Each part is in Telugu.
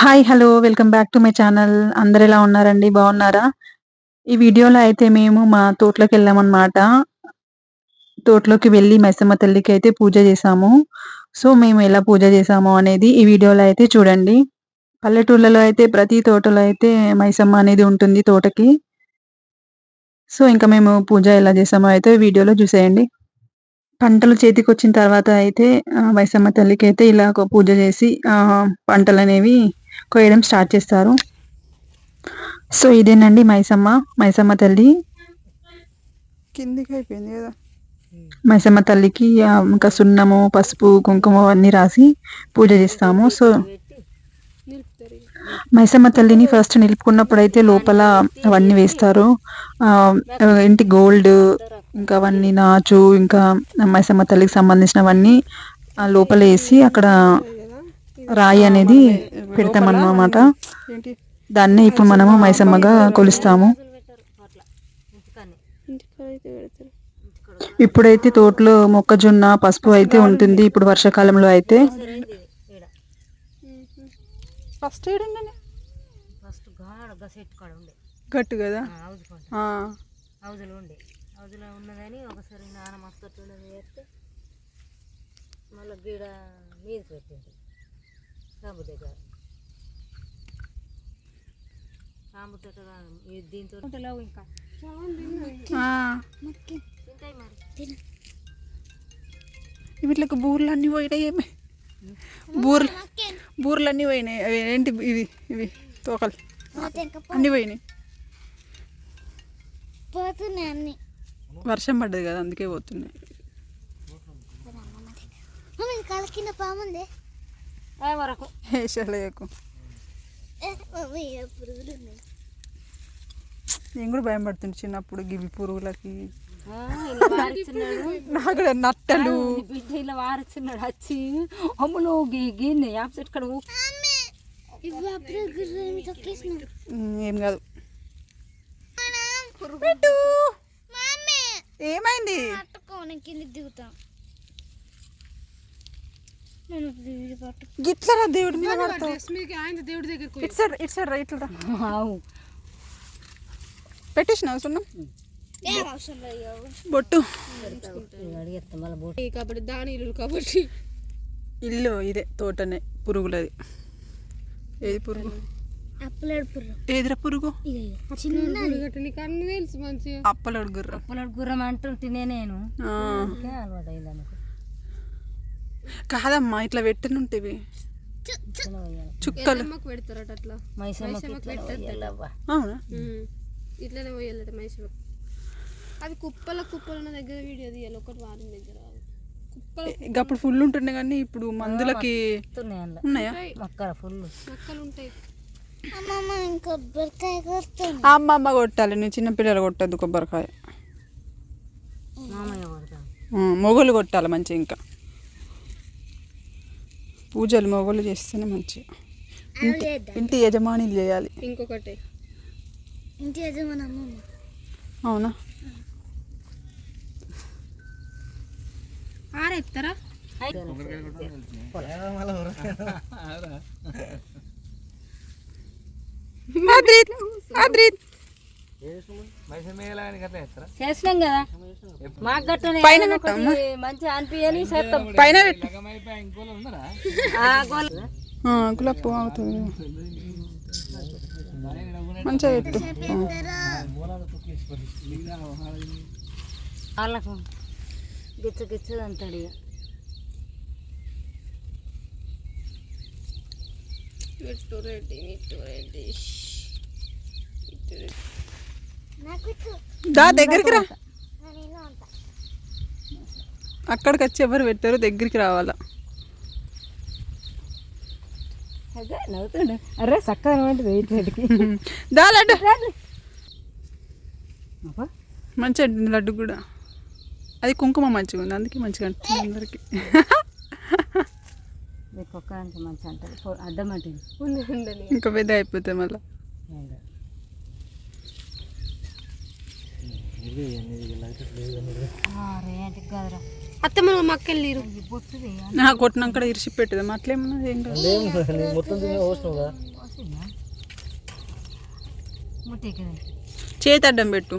Hi hello welcome back to my channel అందరు ఎలా ఉన్నారండి? బాగున్నారా? ఈ వీడియోలో అయితే మేము మా తోటలోకి వెళ్ళామన్నమాట. తోటలోకి వెళ్ళి మైసమ్మ తల్లికి అయితే పూజ చేసాము. సో మేము ఎలా పూజ చేసాము అనేది ఈ వీడియోలో అయితే చూడండి. పల్లెటూర్లలో అయితే ప్రతి తోటలో అయితే మైసమ్మ అనేది ఉంటుంది తోటకి. సో ఇంకా మేము పూజ ఎలా చేసామో అయితే వీడియోలో చూసేయండి. పంటలు చేతికి వచ్చిన తర్వాత అయితే మైసమ్మ తల్లికి అయితే ఇలా పూజ చేసి పంటలు అనేవి కోయడం స్టార్ట్ చేస్తారు. సో ఇదేనండి మైసమ్మ మైసమ్మ తల్లి. కిందికి అయిపోయింది కదా. మైసమ్మ తల్లికి ఇంకా సున్నము పసుపు కుంకుమ అవన్నీ రాసి పూజ చేస్తాము. సో మైసమ్మ తల్లిని ఫస్ట్ నిలుపుకున్నప్పుడు అయితే లోపల అవన్నీ వేస్తారు. ఏంటి గోల్డ్ ఇంకా అవన్నీ నాచు ఇంకా మైసమ్మ తల్లికి సంబంధించినవన్నీ లోపల వేసి అక్కడ రాయి అనేది పెడతామన్నమాట. ఏంటి? దాన్నే ఇప్పుడు మనము మైసమ్మగా కొలుస్తాము. ఇప్పుడైతే తోటలో మొక్కజొన్న పసుపు అయితే ఉంటుంది. ఇప్పుడు వర్షాకాలంలో అయితే. ఫస్ట్ గట్టు కదా? హౌజ్ కొండ ఆ, హౌజ్లో ఉండే. హౌజ్లో ఉన్నదని ఒకసారి నాన్న మస్తు చేస్తే మళ్ళీ గీడ మీద పెట్టింది. సాంబు దగ్గర సాంబు దగ్గర దీంతో ఇంకా తింటాయి మరి వీటికి బూర్లు అన్నీ పోయినాయి ఏమి? బూర్లు బూర్లు అన్నీ పోయినాయి. అవి ఏంటి ఇవి? ఇవి తోకలు. అన్నీ పోయినాయి. పోతున్నాయి అన్ని వర్షం పడ్డది కదా అందుకే పోతున్నాయి. మమ్మీ కళ్ళ వరకు ఉన్నాయి నేను కూడా భయం పడుతుంది చిన్నప్పుడు గివి పురుగులకి. నాకు నట్టలు బిడ్డ ఇలా వారిచ్చినాడు వచ్చి అమ్ములు గీ గిన్నె యాప్ చెట్టు కాడ ఏం కాదు ఏమైంది కిందికి దిగుతాం. నేను దిగి పట్టు గిట్ల రా దేవుడి మీద ఇటు సైడ్ ఇటు సైడ్ రా ఇట్లా అవసరం బొట్టు. అడిగేస్తా మళ్ళీ బోట్ ఇల్లు ఇదే తోటనే పురుగులది. ఏది పురుగు? ఏదిరా పురుగు? అప్పలడు గుర్రం. గుర్రం అంటుంటేనే నేను. అలవాటు అయింది అనుకో కాదమ్మా ఇట్లా పెట్టనుంటేవి. చుక్కలు. మైసమ్మకి ఇట్లా పోయాలవ్వ. అవునా? ఇట్లనే పోయాలట మహేశ్వర్ అది కుప్పల కుప్పలు ఉన్న దగ్గర వీడియో తీయాలి ఒకటి వారం దగ్గర కుప్పల ఇక అప్పుడు ఫుల్ ఉంటుండే కానీ ఇప్పుడు మందులకి ఉన్నాయా? మొక్కల ఫుల్. మొక్కలు ఉంటాయి అమ్మమ్మ కొట్టాలి నువ్వు చిన్నపిల్లలు కొట్టద్దు కొబ్బరికాయ. మొగలు కొట్టాలి మంచిగా ఇంకా. పూజలు మొగలు చేస్తేనే మంచిగా. ఇంటి ఇంటి యజమానులు చేయాలి. ఇంకొకటి. ఇంటి యజమాని అవునా? ఆరెత్తారా అద్రిత్ అద్రిత్. చేసినాం కదా. మాకు గట్టనే మంచిగా అనిపించాలి చేస్తాం. పైన పెట్టు. ఆ గోల్. ఆ, గులాబ్ పువ్వు అవుతుంది. మంచిగా పెట్టు. వాళ్ళకు గిచ్చ గిచ్చ అంటాడు ఇక. ఇటు రెడ్డి ఇటు రెడ్డి ఇటు రెడ్డి. దా దగ్గరికి రా. అక్కడికి వచ్చి ఎవరు పెట్టారు? దగ్గరికి రావాలా? అదే నవ్వుతుండు. అరే చక్కగా వెయిట్ రెడ్డికి దా లడ్డు. మంచిగా లడ్డు కూడా. అది కుంకుమ మంచిగా ఉంది. అందుకే మంచిగా అంటుంది అందరికి. మంచి అడ్డం ఉండని ఇంకా పెద్ద అయిపోతాయి మళ్ళీ. మక్కెళ్ళిరు నా కొట్టినాక ఇరిసి పెట్టదు. అట్లేమన్నా ఏం కాదు. మొత్తం చేతి అడ్డం పెట్టు.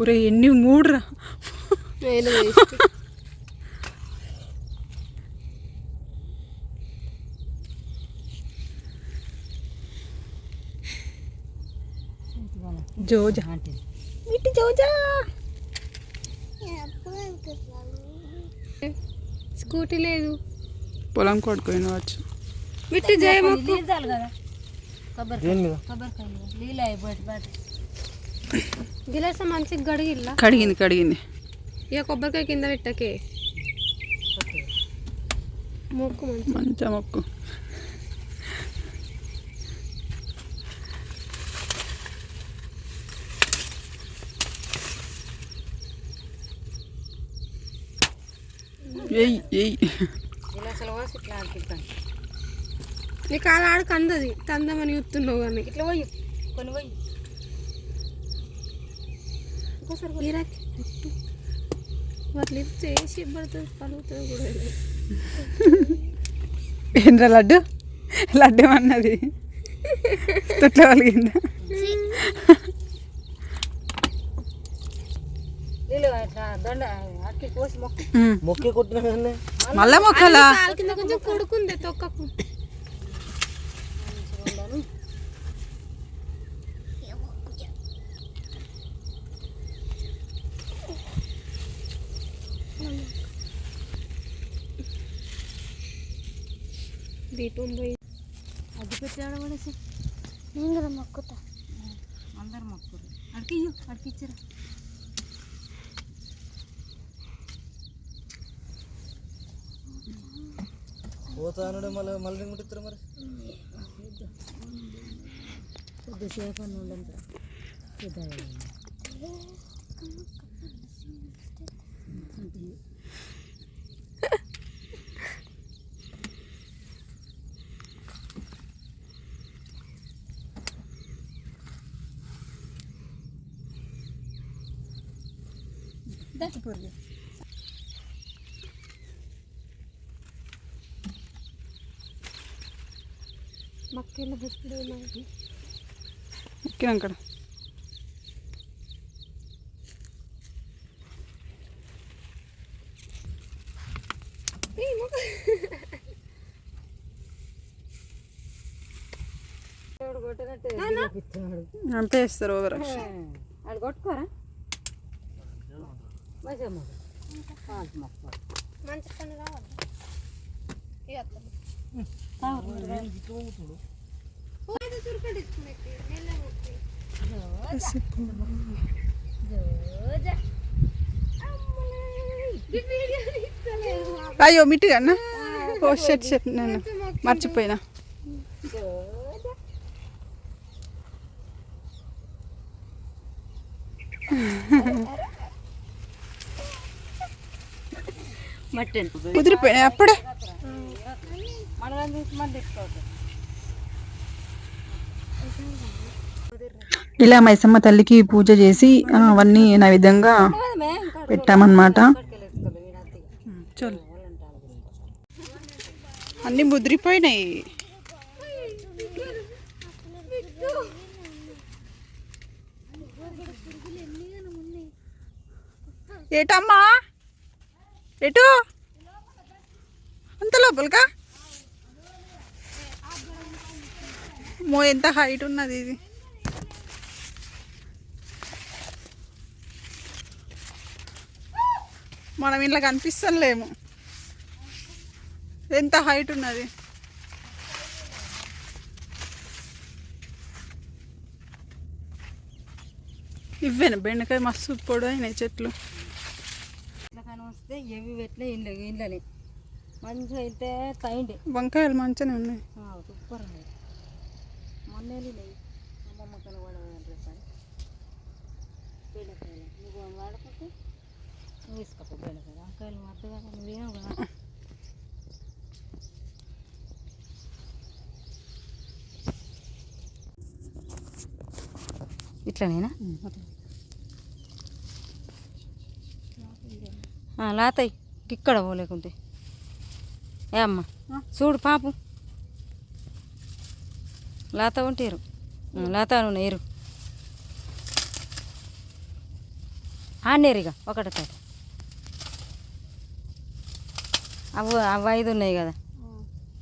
ఒరే ఎన్ని మూడు రా నేను వేస్ట్ జోజా. అంటే ఇటు జోజా. స్కూటీ లేదు. పొలం కొడుకుని వచ్చు మిట్టు జయమొక్కు. నీళ్ళు కదా గిలాస మంచిగా గడిగిల్లా కడిగింది కడిగింది. ఇక కొబ్బరికాయ కింద పెట్టకే. మొక్కు మంచి మంచిగా మొక్కు. ఎయ్ ఎయ్ గిలాసులు పోసి ఇట్లా అనిపిస్తాను నీ కాలు ఆడికి అందది తందమని చూస్తున్నావు కానీ. ఇట్లా పోయి. కొన్ని పోయి. వాళ్ళు చేసి పడుతుంది పలుకుతుంది కూడా. ఏంద్రా లడ్డు? లడ్డు ఏమన్నది? తొట్ల నీళ్ళు ఇట్లా దొండ అట్టి కోసి మొక్క మొక్కే కొట్టినా కదనే మళ్ళా మొక్కలా కాలు కింద కొంచెం కొడుకుంది తొక్కకు దీపం పోయి అగ్గి పెట్టి ఆడబడేసి నేను కూడా మొక్కుతా అందరు మొక్కురు అడికి అడికి పోతానుడే మళ్ళీ మళ్ళీ ముట్టిస్తారు మరి కొద్దిసేపు అని ఉండంత మక్కెళ్ళ బుప్పుడు నాకు ఎక్కినాక కొట్టినట్టే అంతే ఇస్తారు ఓవర్ ఆడు కొట్టుకోరా? మంచి పని రావాలి అయ్యో మిట్టిగా అన్న? ఓ షెట్ షెట్ నేను మర్చిపోయినా. మట్టన్ కుదిరిపోయినాయి అప్పుడే? మనం చూసి మనం తెచ్చుకోవద్దు ఇలా మైసమ్మ తల్లికి పూజ చేసి అవన్నీ నా విధంగా పెట్టామన్నమాట. చలో అన్నీ ముదిరిపోయినాయి. ఏటమ్మా? ఎటు? అంత లోపలికా? మో ఎంత హైట్ ఉన్నది ఇది? మనం ఇంట్లో కనిపిస్తలేము. ఎంత హైట్ ఉన్నది? ఇవ్వేనా బెండకాయ మస్తు పొడి అయినాయి చెట్లు వస్తే ఎవి పెట్టలే ఇండ్లు ఇండ్లని మంచిగా అయితే తైండి వంకాయలు మంచిగానే ఉన్నాయి. సూపర్ ఉన్నాయి. మొన్న వెళ్ళినాయి అమ్మమ్మ కనబడదు రేపు బెండకాయలు. నువ్వు వాడకపోతే నువ్వు ఇసుకోపో బెండకాయలు. వంకాయలు మద్దగా నువ్వేమో కదా. ఇట్లానేనా? లాతాయి ఇక్కడ పోలేకుంటే ఏ అమ్మ. చూడు పాపం. లాత ఉంటారు. లాత నువ్వు ఏరు ఆనేరిగా ఒకటి తాత అవి అవి ఐదు ఉన్నాయి కదా.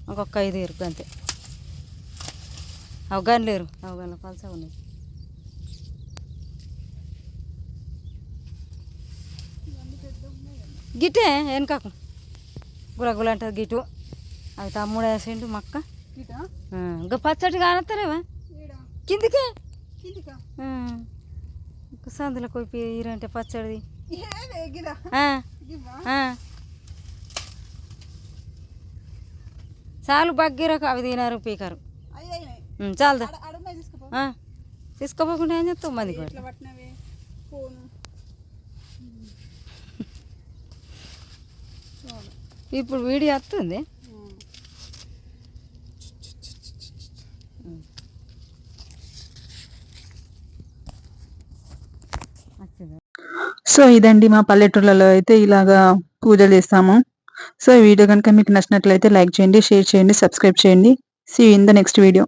ఇంకొక ఐదు ఏరు అంతే. అవి లేరు అవి పలస ఉన్నాయి. గిట్టే వెనకకు గులగుల అంటారు గిటు. అవి తమ్ముడు వేసిండు మక్క. ఇటా ఇంకా పచ్చడి కానత్తలేవా? కిందికే? సందులో కొప్పి ఈరంటే పచ్చడిది. చాలు బగ్గీరకు అవి తినారు పీకారు. చాలుదా? ఆ. తీసుకోపోకుండా ఏం చెప్తావు మంది ఫోను. ఇప్పుడు వీడియో వస్తుంది. సో ఇదండి మా పల్లెటూర్లలో అయితే ఇలాగా పూజలు చేస్తాము. సో ఈ వీడియో కనుక మీకు నచ్చినట్లయితే లైక్ చేయండి షేర్ చేయండి సబ్స్క్రైబ్ చేయండి. See in the next video